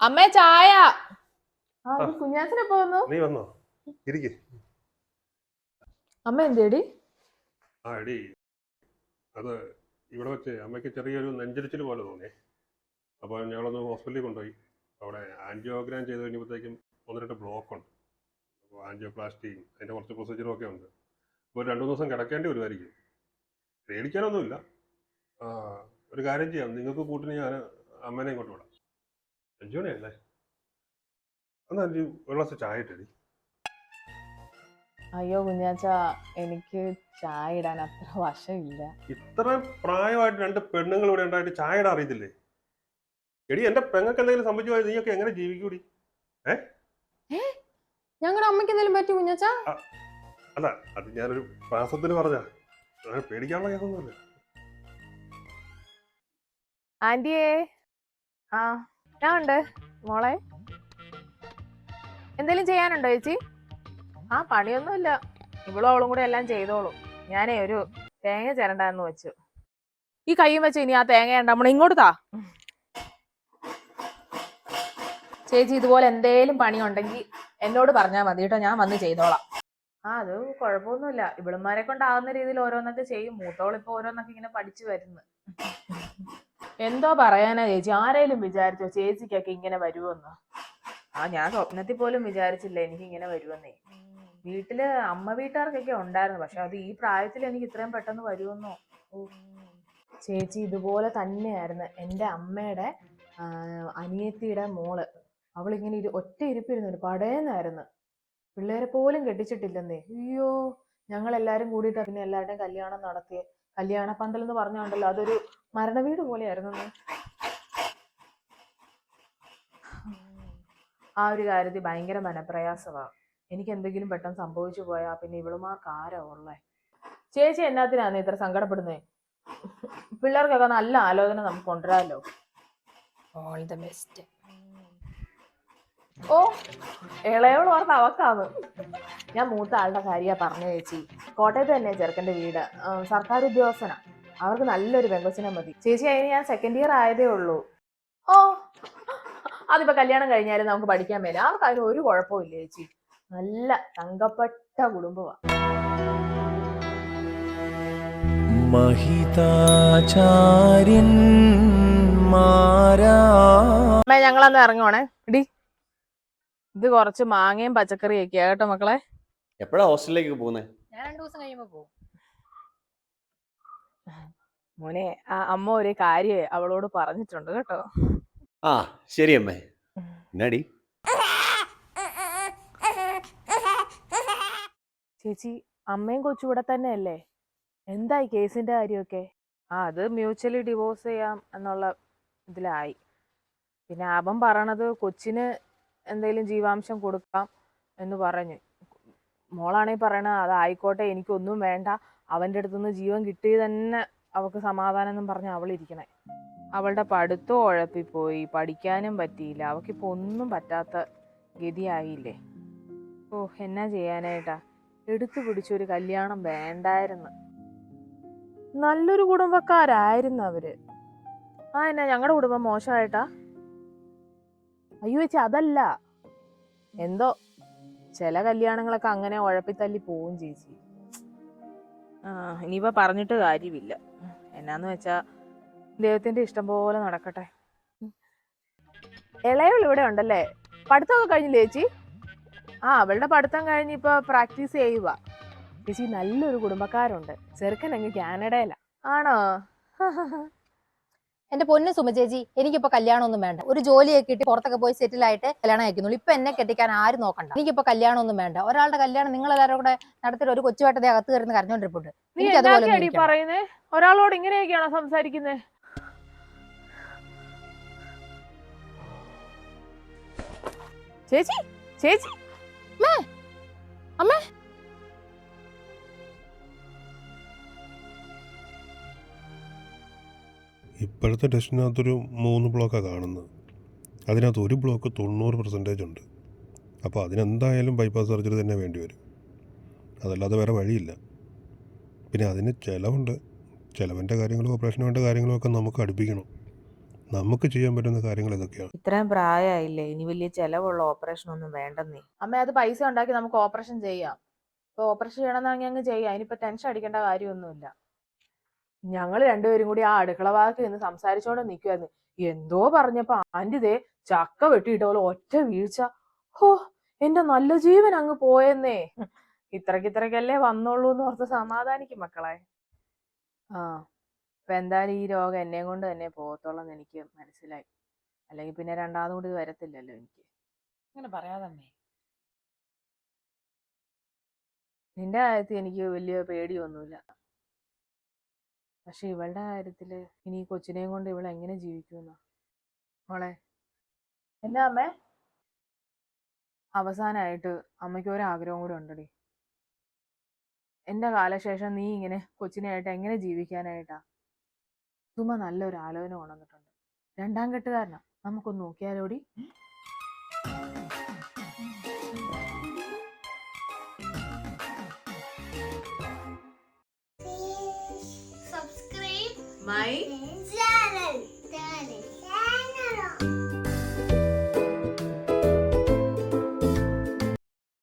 അമ്മേ ചായ. ആ ഇത് കുഞ്ഞാച്ചനെപ്പോ നീ വന്നോ? ഇരിക്കേ. അമ്മ എന്തേടി? ആ എടി അത് ഇവിടെ വെച്ച് അമ്മയ്ക്ക് ചെറിയൊരു നെഞ്ചരിച്ചിൽ പോലെ തോന്നി അപ്പോൾ ഞങ്ങളൊന്ന് ഹോസ്പിറ്റലിൽ കൊണ്ടുപോയി. അവിടെ ആൻജിയോഗ്രാം ചെയ്ത് കഴിഞ്ഞപ്പോഴത്തേക്കും ഒന്ന് രണ്ട് ബ്ലോക്ക് ഉണ്ട് അപ്പോൾ ആൻജിയോപ്ലാസ്റ്റിയും അതിന്റെ കുറച്ച് പ്രൊസീജിയറും ഒക്കെ ഉണ്ട്. അപ്പോൾ രണ്ട് മൂന്ന് ദിവസം കിടക്കേണ്ടി വരുമായിരിക്കും. പേടിക്കാനൊന്നുമില്ല. ആ, ഒരു കാര്യം ചെയ്യാം. നിങ്ങൾക്ക് കൂട്ടിന് ഞാൻ അമ്മേനെ ഇങ്ങോട്ട് വിടാം. അഞ്ചു മണിയല്ലേ അഞ്ചു ഒരു ഗ്ലാസ് ചായ ഇട്ടടി. അയ്യോ കുഞ്ഞാച്ച എനിക്ക് ചായ ഇടാൻ അത്ര വശമില്ല. ഇത്ര പ്രായമായിട്ട് രണ്ട് പെണ്ണുങ്ങൾ ഇവിടെ ഉണ്ടായിട്ട് ചായ ഇടാൻ അറിയത്തില്ലേ? എടി എന്റെ പെങ്ങൾക്ക് എന്തെങ്കിലും സംഭവിച്ചു പോയാൽ നീയൊക്കെ എങ്ങനെ ജീവിക്കൂടി? ഞങ്ങളുടെ അമ്മയ്ക്ക് എന്തെങ്കിലും പറ്റി കുഞ്ഞാച്ച? അല്ല അത് ഞാനൊരു പ്രാസത്തിന് പറഞ്ഞ. പേടിക്കാനുള്ള കേസൊന്നുമില്ല. ആന്റിയേ. ആ. ഞാൻ ഉണ്ട് മോളെ. എന്തെങ്കിലും ചെയ്യാനുണ്ടോ ചേച്ചി? ആ പണിയൊന്നുമില്ല. ഇവളും അവളും കൂടെ എല്ലാം ചെയ്തോളൂ. ഞാനേ ഒരു തേങ്ങ ചിരണ്ടാന്ന് വെച്ചു. ഈ കൈയും വെച്ച് ഇനി ആ തേങ്ങ നമ്മൾ ഇങ്ങോട്ട് താ. ചേച്ചി ഇതുപോലെ എന്തേലും പണിയുണ്ടെങ്കിൽ എന്നോട് പറഞ്ഞാൽ മതി കേട്ടോ. ഞാൻ വന്ന് ചെയ്തോളാം. ആ അത് കുഴപ്പമൊന്നുമില്ല. ഇവളുമാരെ കൊണ്ടാവുന്ന രീതിയിൽ ഓരോന്നൊക്കെ ചെയ്യും. മൂത്തോളിപ്പോ ഓരോന്നൊക്കെ ഇങ്ങനെ പഠിച്ചു വരുന്നു. എന്തോ പറയാനാ ചേച്ചി? ആരേലും വിചാരിച്ചോ ചേച്ചിക്കൊക്കെ ഇങ്ങനെ വരുമെന്ന് ആ ഞാൻ സ്വപ്നത്തിൽ പോലും വിചാരിച്ചില്ല എനിക്ക് ഇങ്ങനെ വരുമെന്നേ വീട്ടിൽ അമ്മ വീട്ടുകാർക്കൊക്കെ ഉണ്ടായിരുന്നു. പക്ഷെ അത് ഈ പ്രായത്തിൽ എനിക്ക് ഇത്രയും പെട്ടെന്ന് വരുമെന്നോ ചേച്ചി ഇതുപോലെ തന്നെയായിരുന്നു എന്റെ അമ്മയുടെ അനിയത്തിയുടെ മോൾ. അവളിങ്ങനെ ഇരു ഒറ്റ ഇരിപ്പിരുന്നു പടയെന്നായിരുന്നു പിള്ളേരെ പോലും കെട്ടിച്ചിട്ടില്ലെന്നേ. അയ്യോ ഞങ്ങൾ എല്ലാരും കൂടിയിട്ട് പിന്നെ എല്ലാവരുടെയും കല്യാണം നടത്തി കല്യാണ പന്തൽ എന്ന് പറഞ്ഞുണ്ടല്ലോ അതൊരു മരണവീട് പോലെയായിരുന്നു. ആ ഒരു കാര്യത്തിൽ ഭയങ്കര മനപ്രയാസമാണ് എനിക്ക് എന്തെങ്കിലും പെട്ടെന്ന് സംഭവിച്ചു പോയാൽ പിന്നെ ഇവളുമാർക്ക് ആരാ ഉള്ളേ? ചേച്ചി എന്നാത്തിനാന്ന് ഇത്ര സങ്കടപ്പെടുന്നത് പിള്ളേർക്കൊക്കെ നല്ല ആലോചന നമുക്ക് കൊണ്ടുവരാമല്ലോ ഓൾ ദ ബെസ്റ്റ് ഓ ഇളയോട് ഓർത്ത് അവക്കാന്ന്. ഞാൻ മൂത്ത ആളുടെ കാര്യ പറഞ്ഞു ചേച്ചി. കോട്ടയത്ത് തന്നെ ചെറുക്കന്റെ വീട്. സർക്കാർ ഉദ്യോഗസ്ഥനാ അവർക്ക് നല്ലൊരു പെങ്കൊച്ചിനെ മതി. ചേച്ചി അതിന് ഞാൻ സെക്കൻഡ് ഇയർ ആയതേ ഉള്ളൂ. ഓ അതിപ്പോ കല്യാണം കഴിഞ്ഞാലും നമുക്ക് പഠിക്കാൻ മേലെ. അവർക്ക് അതിന് ഒരു കുഴപ്പമില്ല ചേച്ചി. നല്ല തങ്കപ്പെട്ട കുടുംബമാണ് ഞങ്ങളന്ന് ഇറങ്ങുവാണേ. ഇടി ഇത് കുറച്ച് മാങ്ങയും പച്ചക്കറിയൊക്കെയാ കേട്ടോ മക്കളെ. എപ്പോഴാ ഹോസ്റ്റലിലേക്ക് പോകുന്നത് ഞാൻ രണ്ടു ദിവസം കഴിയുമ്പോ പോകും. മോനെ ആ അമ്മ ഒരു കാര്യം അവളോട് പറഞ്ഞിട്ടുണ്ട് കേട്ടോ. ആ ശരി അമ്മേ. എന്നാടി? ചേച്ചി അമ്മയും കൊച്ചും ഇവിടെ തന്നെയല്ലേ? എന്തായി കേസിന്റെ കാര്യമൊക്കെ? ആ അത് മ്യൂച്വലി ഡിവോഴ്സ് ചെയ്യാം എന്നുള്ള ഇതിലായി. പിന്നെ അവൻ പറയണത് കൊച്ചിന് എന്തെങ്കിലും ജീവാംശം കൊടുക്കാം എന്ന് പറഞ്ഞു. മോളാണെങ്കിൽ പറയണ അതായിക്കോട്ടെ എനിക്കൊന്നും വേണ്ട. അവന്റെ അടുത്തുനിന്ന് ജീവൻ കിട്ടി തന്നെ അവൾക്ക് സമാധാനം എന്നും പറഞ്ഞ് അവളിരിക്കണേ അവളുടെ പഠിത്തം ഉഴപ്പിപ്പോയി പഠിക്കാനും പറ്റിയില്ല. അവൾക്കിപ്പോൾ ഒന്നും പറ്റാത്ത ഗതിയായില്ലേ? ഓ എന്നാ ചെയ്യാനായിട്ടാ എടുത്തു പിടിച്ചൊരു കല്യാണം വേണ്ടായിരുന്നു. നല്ലൊരു കുടുംബക്കാരായിരുന്നു അവർ. ആ എന്നാ ഞങ്ങളുടെ കുടുംബം മോശമായിട്ടാ അയ്യോ ചേച്ചി അതല്ല. എന്തോ ചില കല്യാണങ്ങളൊക്കെ അങ്ങനെ ഉഴപ്പിത്തല്ലി പോവും ചേച്ചി. ആ ഇനിയിപ്പോ പറഞ്ഞിട്ട് കാര്യമില്ല. എന്നാന്ന് വെച്ചാ ദൈവത്തിന്റെ ഇഷ്ടം പോലെ നടക്കട്ടെ. ഇളയവൾ ഇവിടെ ഉണ്ടല്ലേ? പഠിത്തമൊക്കെ കഴിഞ്ഞു ചേച്ചി? ആ അവളുടെ പഠിത്തം കഴിഞ്ഞ് ഇപ്പൊ പ്രാക്ടീസ് ചെയ്യുക. ചേച്ചി നല്ലൊരു കുടുംബക്കാരുണ്ട്. ചെറുക്കൻ അങ്ങ് കാനഡയിലാ. ആണോ? എന്റെ പൊന്നു സുമ ചേച്ചി എനിക്കിപ്പോ കല്യാണമൊന്നും വേണ്ട. ഒരു ജോലിയൊക്കെ കിട്ടി പുറത്തൊക്കെ പോയി സെറ്റിൽ ആയിട്ട് കല്യാണം കഴിക്കുന്നുള്ളൂ. ഇപ്പൊ എന്നെ കെട്ടിക്കാൻ ആരും നോക്കണ്ട. എനിക്കിപ്പോ കല്യാണമൊന്നും വേണ്ട. ഒരാളുടെ കല്യാണം നിങ്ങൾ എല്ലാവരും കൂടെ നടത്തിയിട്ട് ഒരു കൊച്ചുവാട്ടത്തെ ദേ അകത്ത് കയറുന്ന കരഞ്ഞോണ്ടിരിപ്പുണ്ട്. നീ എനിക്ക് അതുപോലെ ഒരാളോട് ഇങ്ങനെയൊക്കെയാണോ സംസാരിക്കുന്നത് ചേച്ചി ചേച്ചി. ഇപ്പോഴത്തെ ടെസ്റ്റിനകത്തൊരു മൂന്ന് ബ്ലോക്കാണ് കാണുന്നത്. അതിനകത്ത് ഒരു ബ്ലോക്ക് തൊണ്ണൂറ് പെർസെന്റേജ് ഉണ്ട്. അപ്പോൾ അതിനെന്തായാലും ബൈപ്പാസ് സർജറി തന്നെ വേണ്ടി വരും. അതല്ലാതെ വേറെ വഴിയില്ല. പിന്നെ അതിന് ചിലവുണ്ട്. ചിലവിന്റെ കാര്യങ്ങളും ഓപ്പറേഷൻ വേണ്ട കാര്യങ്ങളും ഒക്കെ നമുക്ക് അടുപ്പിക്കണം. നമുക്ക് ചെയ്യാൻ പറ്റുന്ന കാര്യങ്ങൾ ഇതൊക്കെയാണ്. ഇത്രയും പ്രായമായില്ലേ? ഇനി വലിയ ചിലവുള്ള ഓപ്പറേഷൻ ഒന്നും വേണ്ടെന്നേ. അമ്മ അത് പൈസ ഉണ്ടാക്കി നമുക്ക് ഓപ്പറേഷൻ ചെയ്യാം. ഇപ്പൊ ഓപ്പറേഷൻ ചെയ്യണമെന്നാണെങ്കിൽ അങ്ങ് ചെയ്യാം. ഇനിയിപ്പോ ടെൻഷൻ അടിക്കേണ്ട കാര്യമൊന്നുമില്ല. ഞങ്ങൾ രണ്ടുപേരും കൂടി ആ അടുക്കള ഭാഗത്ത് നിന്ന് സംസാരിച്ചോണ്ട് നിൽക്കുമായിരുന്നു എന്തോ പറഞ്ഞപ്പോ ആന്റി ദേ ചക്ക വെട്ടിയിട്ട പോലെ ഒറ്റ വീഴ്ച. ഹോ എന്റെ നല്ല ജീവൻ അങ്ങ് പോയെന്നേ. ഇത്രക്കിത്രക്കല്ലേ വന്നോളൂ എന്ന് ഓർത്ത് സമാധാനിക്കും മക്കളെ. ആ ഇപ്പൊ എന്തായാലും ഈ രോഗം എന്നെ കൊണ്ട് തന്നെ പോകത്തോളം എന്ന് എനിക്ക് മനസ്സിലായി. അല്ലെങ്കിൽ പിന്നെ രണ്ടാമതും കൂടി വരത്തില്ലല്ലോ എനിക്ക്. അങ്ങനെ പറയാതമ്മേ നിന്റെ കാര്യത്തിൽ എനിക്ക് വലിയ പേടിയൊന്നുമില്ല. പക്ഷെ ഇവളുടെ കാര്യത്തിൽ ഇനി ഈ കൊച്ചിനെയും കൊണ്ട് ഇവൾ എങ്ങനെ ജീവിക്കുമെന്ന? മോളെ. എന്നാ അമ്മേ? അവസാനമായിട്ട് അമ്മയ്ക്ക് ഒരാഗ്രഹം കൂടെ ഉണ്ടടി. എന്റെ കാലശേഷം നീ ഇങ്ങനെ കൊച്ചിനെയായിട്ട് എങ്ങനെ ജീവിക്കാനായിട്ടാ? ചുമ നല്ലൊരു ആലോചന കൊണ്ടുവന്നിട്ടുണ്ട്. രണ്ടാം കെട്ടുകാരനാ. നമുക്കൊന്ന് നോക്കിയാലോടി? my